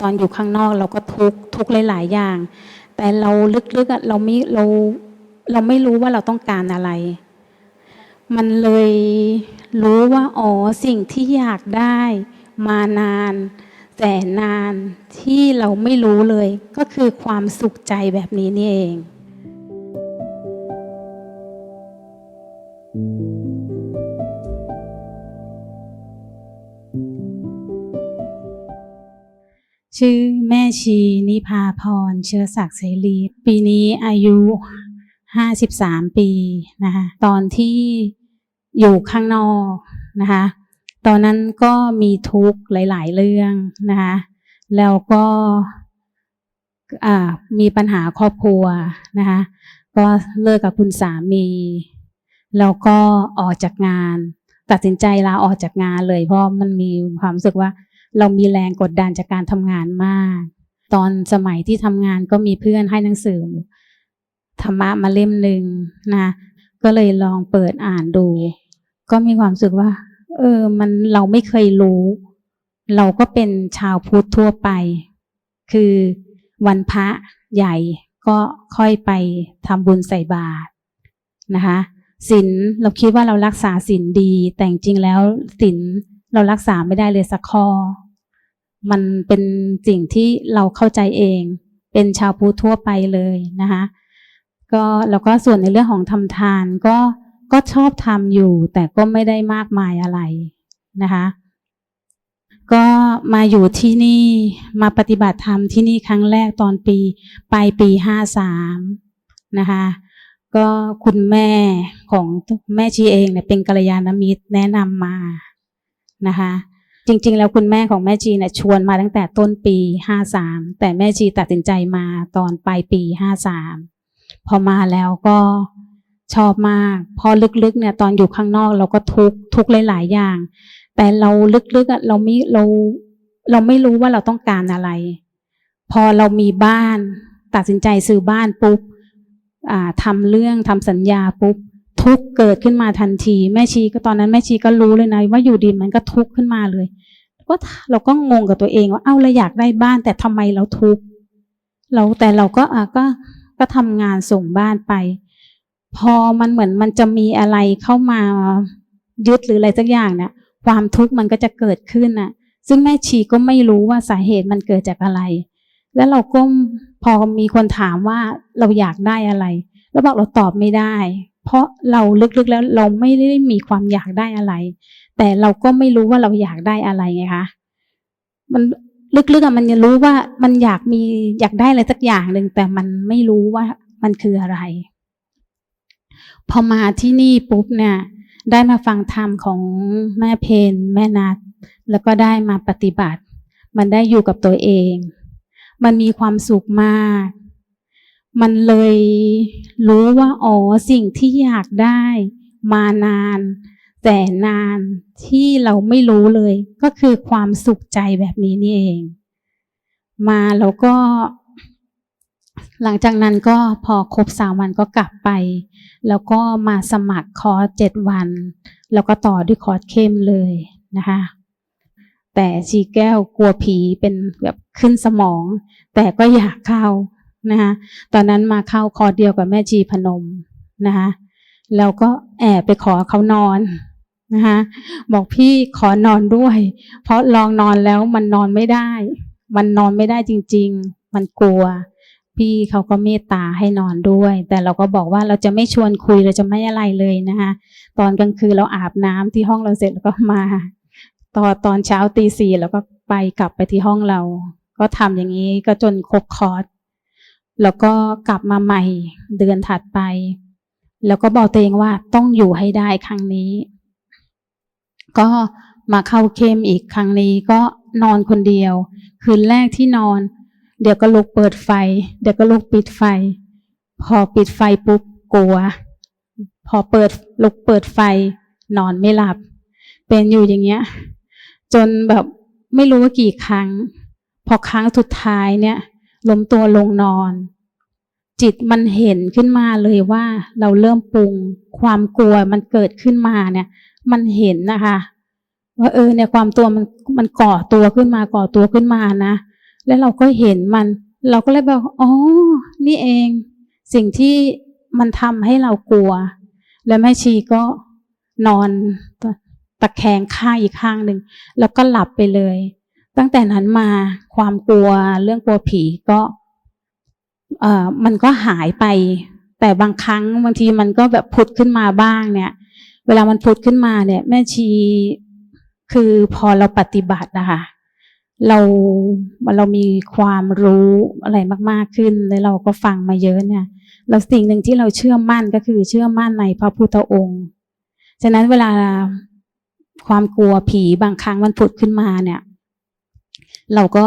ตอนอยู่ข้างนอกเราก็ทุกทุกหลาย ๆ อย่าง แต่เราลึกๆอะเราไม่เราเราไม่รู้ว่าเราต้องการอะไร มันเลยรู้ว่าอ๋อสิ่งที่อยากได้มานานแสนนานที่เราไม่รู้เลย ก็คือความสุขใจแบบนี้นี่เอง ชื่อแม่ชีนิพาพร เชื้อศักดิ์เสรี ปีนี้อายุห้าสิบสามปีนะคะตอนที่อยู่ข้างนอกนะคะตอนนั้นก็มีทุกข์หลาย ๆ เรื่องนะคะแล้วก็มีปัญหาครอบครัวนะคะก็เลิกกับคุณสามีแล้วก็ออกจากงาน ตัดสินใจลาออกจากงานเลย เพราะมันมีความรู้สึกว่า เรามีแรงกดดันจากการทำงานมาก ตอนสมัยที่ทำงานก็มีเพื่อนให้หนังสือธรรมะมาเล่มหนึ่งนะก็เลยลองเปิดอ่านดู ก็มีความรู้สึกว่า เออ มันเราไม่เคยรู้ เราก็เป็นชาวพุทธทั่วไป คือวันพระใหญ่ก็ค่อยไปทำบุญใส่บาตรนะคะศีลเราคิดว่าเรารักษาศีลดี แต่จริงแล้วศีลเรารักษาไม่ได้เลยสักข้อ มันเป็นสิ่งที่เราเข้าใจเอง เป็นชาวพุทธทั่วไปเลยนะคะก็แล้วก็ส่วนในเรื่องของทำทานก็ก็ชอบทำอยู่ แต่ก็ไม่ได้มากมายอะไรนะคะ ก็มาอยู่ที่นี่มาปฏิบัติธรรมที่นี่ครั้งแรกตอนปีปลายปีห้าสามนะคะก็คุณแม่ของแม่ชีเองเนี่ยเป็นกัลยาณมิตรแนะนำมานะคะ จริงๆ แล้วคุณแม่ของแม่ชีเนี่ยชวนมาตั้งแต่ต้นปีห้าสามแต่แม่ชีตัดสินใจมาตอนปลายปีห้าสามพอมาแล้วก็ชอบมาก พอลึกๆเนี่ยตอนอยู่ข้างนอกเราก็ทุกข์ทุกข์หลายๆอย่าง แต่เราลึกๆอะเราไม่เราเราไม่รู้ว่าเราต้องการอะไร พอเรามีบ้าน ตัดสินใจซื้อบ้านปุ๊บอ่าทำเรื่องทำสัญญาปุ๊บ ทุกข์เกิดขึ้นมาทันที แม่ชีก็ตอนนั้นแม่ชีก็รู้เลยนะว่าอยู่ดีมันก็ทุกข์ขึ้นมาเลย ก็เราก็งงกับตัวเองว่าเอ้าเราอยากได้บ้าน แต่ทำไมเราทุกข์เราแต่เราก็อะก็ก็ทำงานส่งบ้านไป พอมันเหมือนมันจะมีอะไรเข้ามายึดหรืออะไรสักอย่างเนี่ยความทุกข์มันก็จะเกิดขึ้นน่ะ ซึ่งแม่ชีก็ไม่รู้ว่าสาเหตุมันเกิดจากอะไร แล้วเราก็พอมีคนถามว่าเราอยากได้อะไรแล้วบอกเราตอบไม่ได้ เพราะเราลึกๆแล้วเราไม่ได้มีความอยากได้อะไร แต่เราก็ไม่รู้ว่าเราอยากได้อะไรไงคะมันลึกๆอะมันจะรู้ว่ามันอยากมีอยากได้อะไรสักอย่างหนึ่งแต่มันไม่รู้ว่ามันคืออะไร พอมาที่นี่ปุ๊บเนี่ย ได้มาฟังธรรมของแม่เพนแม่นัดแล้วก็ได้มาปฏิบัติ มันได้อยู่กับตัวเอง มันมีความสุขมาก มันเลยรู้ว่าอ๋อสิ่งที่อยากได้มานาน แต่นานที่เราไม่รู้เลย ก็คือความสุขใจแบบนี้นี่เอง มาแล้วก็ หลังจากนั้นก็พอครบสามวันก็กลับไป แล้วก็มาสมัครคอร์สเจ็ดวัน แล้วก็ต่อด้วยคอร์สเข้มเลยนะคะแต่ชีแก้วกลัวผีเป็นแบบขึ้นสมอง แต่ก็อยากเข้า นะคะตอนนั้นมาเข้าคอเดียวกับแม่ชีพนมนะคะแล้วก็แอบไปขอเขานอนนะคะบอกพี่ขอนอนด้วย เพราะลองนอนแล้วมันนอนไม่ได้ มันนอนไม่ได้จริง ๆ มันกลัว พี่เขาก็เมตตาให้นอนด้วย แต่เราก็บอกว่าเราจะไม่ชวนคุยเราจะไม่อะไรเลยนะคะตอนกลางคืนเราอาบน้ำที่ห้องเราเสร็จแล้วก็มาตอนตอนเช้าตีสี่แล้วก็ไปกลับไปที่ห้องเรา ก็ทำอย่างนี้ก็จนครบคอร์ส แล้วก็กลับมาใหม่เดือนถัดไป แล้วก็บอกตัวเองว่าต้องอยู่ให้ได้ครั้งนี้ ก็มาเข้าเข้มอีกครั้งนี้ก็นอนคนเดียว คืนแรกที่นอน เดี๋ยวก็ลุกเปิดไฟ เดี๋ยวก็ลุกปิดไฟ พอปิดไฟปุ๊บกลัว พอเปิดลุกเปิดไฟ นอนไม่หลับ เป็นอยู่อย่างเงี้ย จนแบบไม่รู้ว่ากี่ครั้ง พอครั้งสุดท้ายเนี่ย ล้มตัวลงนอน จิตมันเห็นขึ้นมาเลยว่าเราเริ่มปรุงความกลัวมันเกิดขึ้นมาเนี่ย มันเห็นนะคะ ว่าเออเนี่ยความตัวมันมันก่อตัวขึ้นมาก่อตัวขึ้นมานะ แล้วเราก็เห็นมัน เราก็เลยบอกอ๋อนี่เอง สิ่งที่มันทำให้เรากลัว แล้วแม่ชีก็นอนตะแคงข้างอีกข้างหนึ่งแล้วก็หลับไปเลย ตั้งแต่นั้นมาความกลัวเรื่องกลัวผีก็เอ่อมันก็หายไป แต่บางครั้งบางทีมันก็แบบผุดขึ้นมาบ้างเนี่ย เวลามันผุดขึ้นมาเนี่ย แม่ชีคือพอเราปฏิบัตินะคะเราเรามีความรู้อะไรมาก ๆขึ้น แล้วเราก็ฟังมาเยอะเนี่ยแล้วสิ่งหนึ่งที่เราเชื่อมั่นก็คือเชื่อมั่นในพระพุทธองค์ฉะนั้นเวลาความกลัวผีบางครั้งมันผุดขึ้นมาเนี่ย เราก็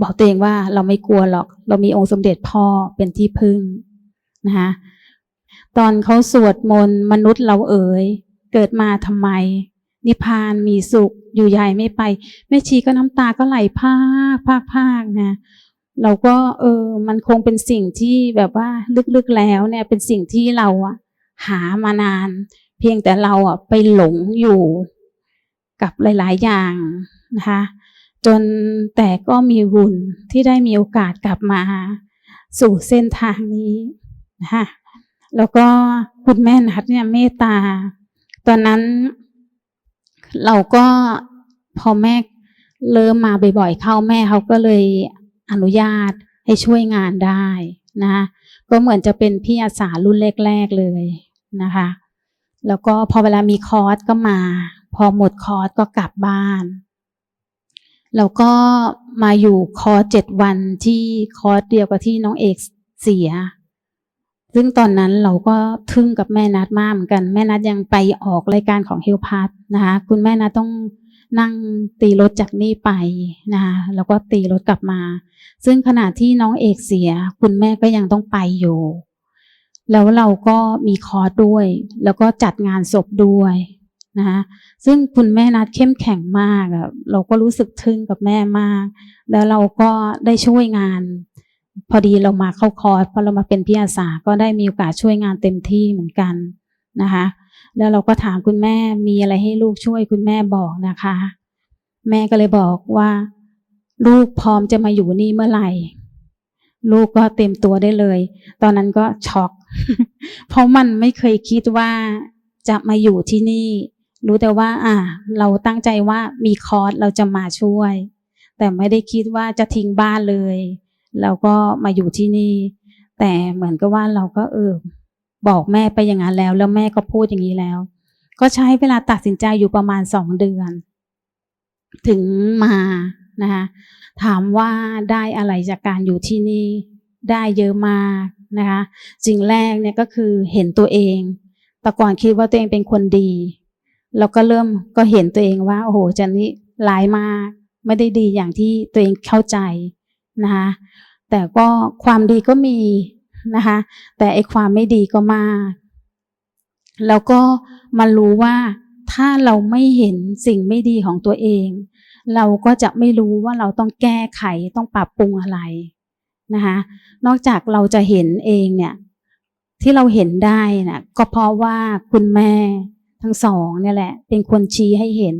บอกตัวเองว่าเราไม่กลัวหรอก เรามีองค์สมเด็จพ่อเป็นที่พึ่งนะคะตอนเขาสวดมนต์มนุษย์เราเอ๋ยเกิดมาทำไม นิพพานมีสุขอยู่ใหญ่ไม่ไปแม่ชีก็น้ำตาก็ไหลพากพากพากนะเราก็เออมันคงเป็นสิ่งที่แบบว่าลึกๆแล้วเนี่ยเป็นสิ่งที่เราอะหามานาน เพียงแต่เราอะไปหลงอยู่กับหลาย ๆ อย่างนะคะ จนแต่ก็มีบุญที่ได้มีโอกาสกลับมาสู่เส้นทางนี้นะคะแล้วก็คุณแม่นัดเนี่ยเมตตา ตอนนั้นเราก็พอแม่เริ่มมาบ่อยๆเข้าแม่เขาก็เลยอนุญาตให้ช่วยงานได้นะก็เหมือนจะเป็นพี่อาสารุ่นแรกๆเลยนะคะ แล้วก็พอเวลามีคอร์สก็มา พอหมดคอร์สก็กลับบ้าน แล้วก็มาอยู่คอร์สเจ็ดวันที่คอร์สเดียวกับที่น้องเอกเสีย ซึ่งตอนนั้นเราก็ทึ่งกับแม่นัดมากเหมือนกัน แม่นัดยังไปออกรายการของเฮลพัทนะคะ คุณแม่นัดต้องนั่งตีรถจากนี่ไปนะคะแล้วก็ตีรถกลับมา ซึ่งขณะที่น้องเอกเสีย คุณแม่ก็ยังต้องไปอยู่ แล้วเราก็มีคอร์สด้วย แล้วก็จัดงานศพด้วย นะคะซึ่งคุณแม่นัดเข้มแข็งมากเราก็รู้สึกทึ่งกับแม่มาก แล้วเราก็ได้ช่วยงาน พอดีเรามาเข้าคอร์สพอเรามาเป็นพี่อาสาก็ได้มีโอกาสช่วยงานเต็มที่เหมือนกันนะคะแล้วเราก็ถามคุณแม่มีอะไรให้ลูกช่วยคุณแม่บอกนะคะ แม่ก็เลยบอกว่า ลูกพร้อมจะมาอยู่นี่เมื่อไหร่ ลูกก็เต็มตัวได้เลย ตอนนั้นก็ช็อก เพราะมันไม่เคยคิดว่าจะมาอยู่ที่นี่ รู้แต่ว่า อ่า เราตั้งใจว่ามีคอร์สเราจะมาช่วย แต่ไม่ได้คิดว่าจะทิ้งบ้านเลยเราก็มาอยู่ที่นี่ แต่เหมือนกับว่าเราก็เออบอกแม่ไปอย่างนั้นแล้ว แล้วแม่ก็พูดอย่างนี้แล้ว ก็ใช้เวลาตัดสินใจอยู่ประมาณสองเดือน ถึงมานะคะถามว่าได้อะไรจากการอยู่ที่นี่ได้เยอะมากนะคะสิ่งแรกเนี่ยก็คือเห็นตัวเองแต่ก่อนคิดว่าตัวเองเป็นคนดี เราก็เริ่มก็เห็นตัวเองว่า โอ้โหจันนี่ร้ายมาก ไม่ได้ดีอย่างที่ตัวเองเข้าใจนะคะแต่ก็ความดีก็มีนะคะแต่ไอความไม่ดีก็มาก แล้วก็มารู้ว่าถ้าเราไม่เห็นสิ่งไม่ดีของตัวเอง เราก็จะไม่รู้ว่าเราต้องแก้ไขต้องปรับปรุงอะไรนะคะนอกจากเราจะเห็นเองเนี่ยที่เราเห็นได้นะก็เพราะว่าคุณแม่ ทั้งสองเนี่ยแหละ เป็นคนชี้ให้เห็น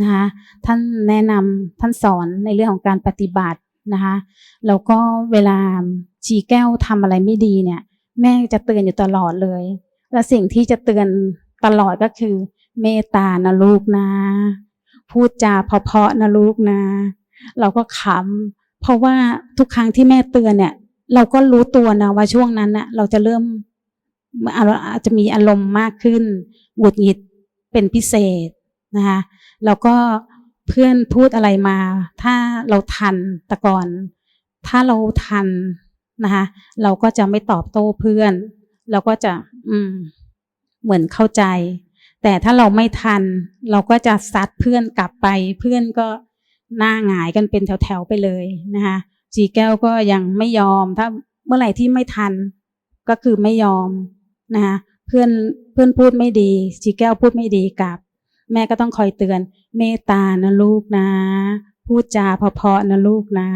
นะคะท่านแนะนำท่านสอนในเรื่องของการปฏิบัตินะคะแล้วก็เวลาชีแก้วทำอะไรไม่ดีเนี่ย แม่จะเตือนอยู่ตลอดเลย และสิ่งที่จะเตือนตลอดก็คือ เมตตานะลูกนะ พูดจาเพาะๆนะลูกนะ เราก็ขำเพราะว่าทุกครั้งที่แม่เตือนเนี่ย เราก็รู้ตัวนะว่าช่วงนั้นน่ะเราจะเริ่ม อาจจะมีอารมณ์มากขึ้นหงุดหงิดเป็นพิเศษนะคะแล้วก็เพื่อนพูดอะไรมา ถ้าเราทันแต่ก่อน ถ้าเราทันนะคะเราก็จะไม่ตอบโต้เพื่อน เราก็จะอืมเหมือนเข้าใจ แต่ถ้าเราไม่ทัน เราก็จะซัดเพื่อนกลับไป เพื่อนก็หน้าหงายกันเป็นแถวๆไปเลยนะคะจีแก้วก็ยังไม่ยอม ถ้าเมื่อไหร่ที่ไม่ทันก็คือไม่ยอม นะคะเพื่อนเพื่อนพูดไม่ดีจีแก้วพูดไม่ดีกับ แม่ก็ต้องคอยเตือน เมตตานะลูกนะ พูดจาเพาะๆนะลูกนะ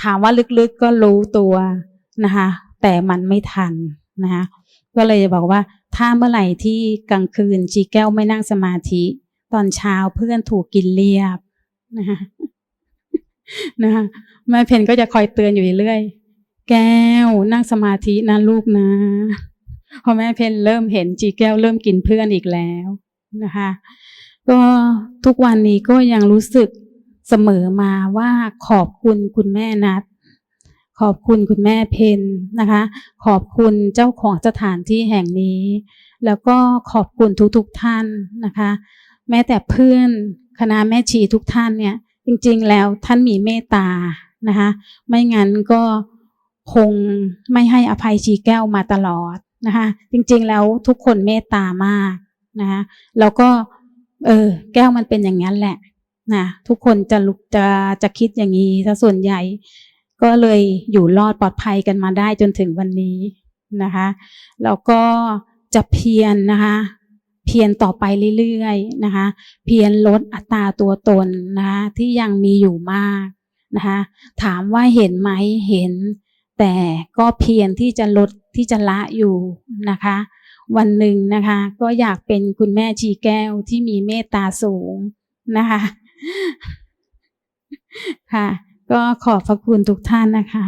ถามว่าลึกๆก็รู้ตัวนะคะแต่มันไม่ทันนะคะก็เลยจะบอกว่าถ้าเมื่อไหร่ที่กลางคืนจีแก้วไม่นั่งสมาธิ ตอนเช้าเพื่อนถูกกินเรียบนะคะนะคะแม่เพนก็จะคอยเตือนอยู่เรื่อย แก้วนั่งสมาธินะลูกนะ พอแม่เพนเริ่มเห็นจีแก้วเริ่มกินเพื่อนอีกแล้วนะคะก็ทุกวันนี้ก็ยังรู้สึกเสมอมาว่าขอบคุณคุณแม่นัด ขอบคุณคุณแม่เพนนะคะ ขอบคุณเจ้าของสถานที่แห่งนี้ แล้วก็ขอบคุณทุกๆทท่านนะคะ แม้แต่เพื่อนคณะแม่ชีทุกท่านเนี่ย จริงๆแล้วท่านมีเมตตานะคะ ไม่งั้นก็คงไม่ให้อภัยชีแก้วมาตลอด นะคะจริงๆแล้วทุกคนเมตตามากนะคะแล้วก็เออแก้วมันเป็นอย่างนั้นแหละนะทุกคนจะลุกจะจะคิดอย่างนี้ซะส่วนใหญ่ ก็เลยอยู่รอดปลอดภัยกันมาได้จนถึงวันนี้นะคะแล้วก็จะเพียรนะคะเพียรต่อไปเรื่อยๆนะคะเพียรลดอัตราตัวตนนะคะที่ยังมีอยู่มากนะคะถามว่าเห็นไหมเห็น แต่ก็เพียรที่จะลด ที่จะละอยู่นะคะ วันหนึ่งนะคะ ก็อยากเป็นคุณแม่ชีแก้วที่มีเมตตาสูงนะคะค่ะ ก็ขอบพระคุณทุกท่านนะคะ